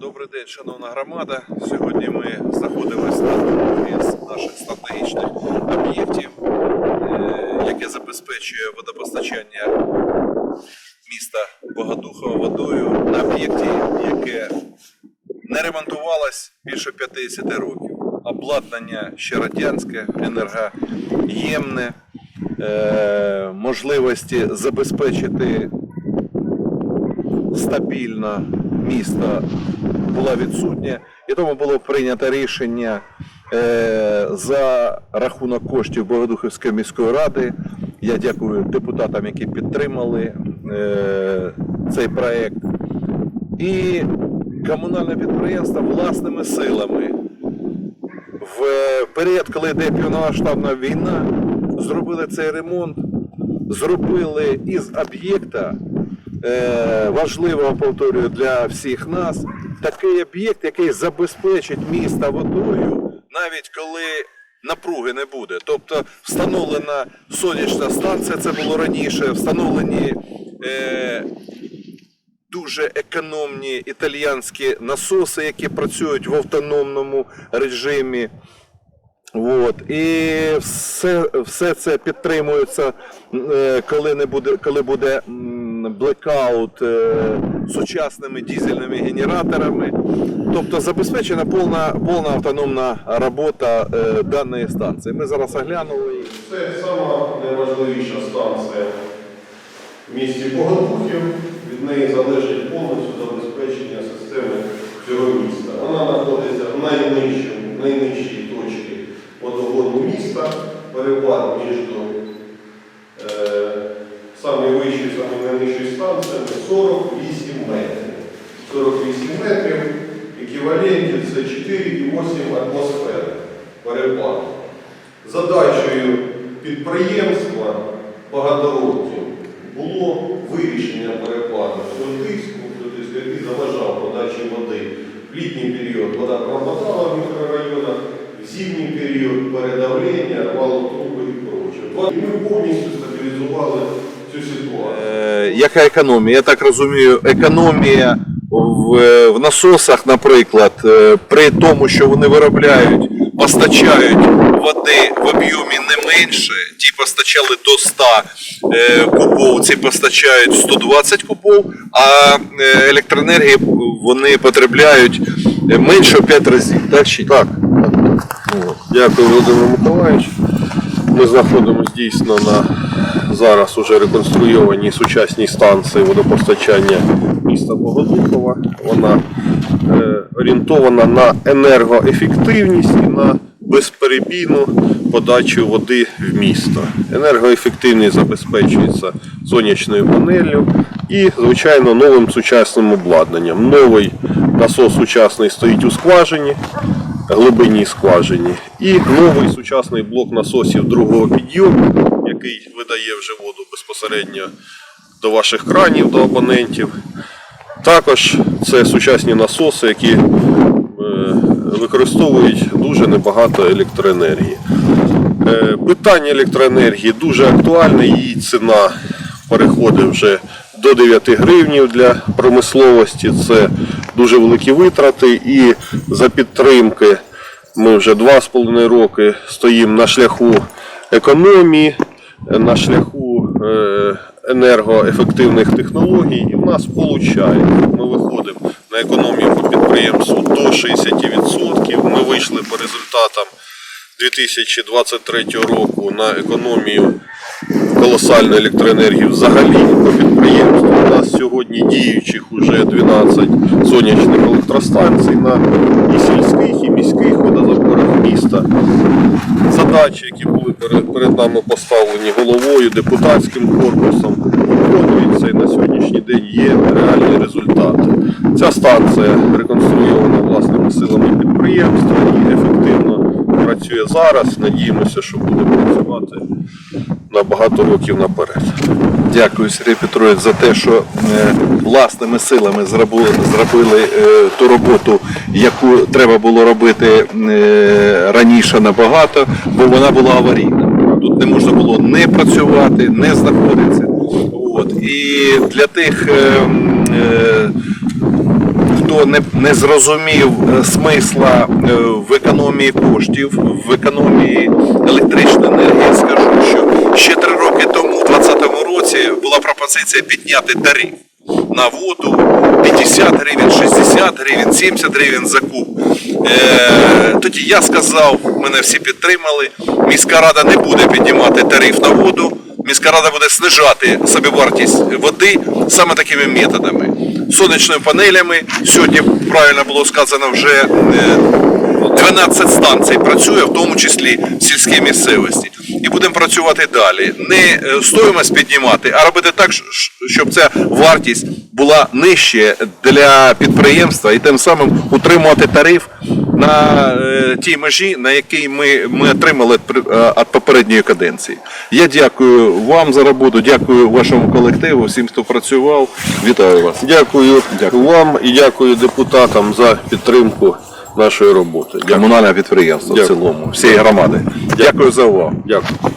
Добрий день, шановна громада. Сьогодні ми знаходимося на одному із наших стратегічних об'єктів, е, яке забезпечує водопостачання міста Богодухова водою на об'єкті, яке не ремонтувалось більше 50 років. Обладнання ще радянське, енергоємне, е, можливості забезпечити стабільно місто була відсутня, і тому було прийнято рішення е, за рахунок коштів Богодухівської міської ради. Я дякую депутатам, які підтримали е, цей проект. І комунальне підприємство власними силами в період, коли йде повномасштабна війна, зробили цей ремонт, зробили із об'єкта важливого, повторюю, для всіх нас, такий об'єкт, який забезпечить місто водою, навіть коли напруги не буде. Тобто встановлена сонячна станція, це було раніше, встановлені е, дуже економні італіянські насоси, які працюють в автономному режимі. От. І все, все це підтримується, е, коли, не буде, коли буде блекаут е, сучасними дизельними генераторами. Тобто забезпечена повна, повна автономна робота е, даної станції. Ми зараз оглянули її. Це сама найважливіша станція в місті Богодухів. Від неї залежить повністю самою вищою, самою найнижчою станціями 48 метрів. 48 метрів еквівалентів це 4,8 атмосфери перепаду. Задачею підприємства багатороків було вирішення перепаду тиску, який заважав подачі води. В літній період вода пропадала в мікрорайонах, в зимній період передавлення, рвало труби і проче. І ми повністю стабілізували цю ситуацію. Е, яка економія? Я так розумію, економія в, в насосах, наприклад, е, при тому, що вони виробляють, постачають води в об'ємі не менше, ті постачали до 100 е, кубов, ці постачають 120 кубов, а е, електроенергії вони потребляють менше в 5 разів. Так чи ні? Так. Дякую, Володимир Миколаївич. Ми знаходимося дійсно на зараз уже реконструйованій сучасній станції водопостачання міста Богодухова. Вона е, орієнтована на енергоефективність і на безперебійну подачу води в місто. Енергоефективність забезпечується сонячною панеллю і, звичайно, новим сучасним обладнанням. Новий насос сучасний стоїть у скважині глибинній скважині. І новий сучасний блок насосів другого підйому, який видає вже воду безпосередньо до ваших кранів, до абонентів. Також це сучасні насоси, які е, використовують дуже небагато електроенергії. Е, Питання електроенергії дуже актуальне, її ціна переходить вже до 9 гривнів для промисловості. Це дуже великі витрати і за підтримки ми вже 2,5 роки стоїмо на шляху економії, на шляху е, енергоефективних технологій, і в нас виходить. Ми виходимо на економію по підприємству до 60%. Ми вийшли по результатам 2023 року на економію колосальної електроенергії взагалі по підприємству. У нас сьогодні діючих уже 12 сонячних електростанцій на і сільських, і міських водозаборах міста. Задачі, які були перед нами поставлені головою, депутатським корпусом, виконуються і на сьогоднішній день є реальні результати. Ця станція реконструйована власними силами підприємства і ефективно працює зараз. Надіємося, що буде працювати на багато років наперед. Дякую, Сергій Петрович, за те, що е, власними силами зробили, е, ту роботу, яку треба було робити е, раніше набагато, бо вона була аварійна. Тут не можна було не працювати, не знаходитися. От. І для тих, не, не зрозумів е, смисла е, в економії коштів, в економії електричної енергії, скажу, що ще три роки тому, в 2020 році, була пропозиція підняти тариф на воду 50 гривень, 60 гривень, 70 гривень за куб. Е, тоді я сказав, мене всі підтримали. Міська рада не буде піднімати тариф на воду. Міська рада буде знижати собівартість води саме такими методами. Сонячними панелями. Сьогодні правильно було сказано вже е, 12 станцій працює, в тому числі в сільській місцевості. І будемо працювати далі. Не стоїмось стоїмость піднімати, а робити так, щоб ця вартість була нижче для підприємства і тим самим утримувати тариф на е, тій межі, на якій ми, ми отримали від попередньої каденції. Я дякую вам за роботу, дякую вашому колективу, всім, хто працював. Вітаю вас. Дякую, вам і дякую депутатам за підтримку нашої роботи. Дякую. Комунальне підприємство в цілому, всієї громади. Дякую за увагу. Дякую.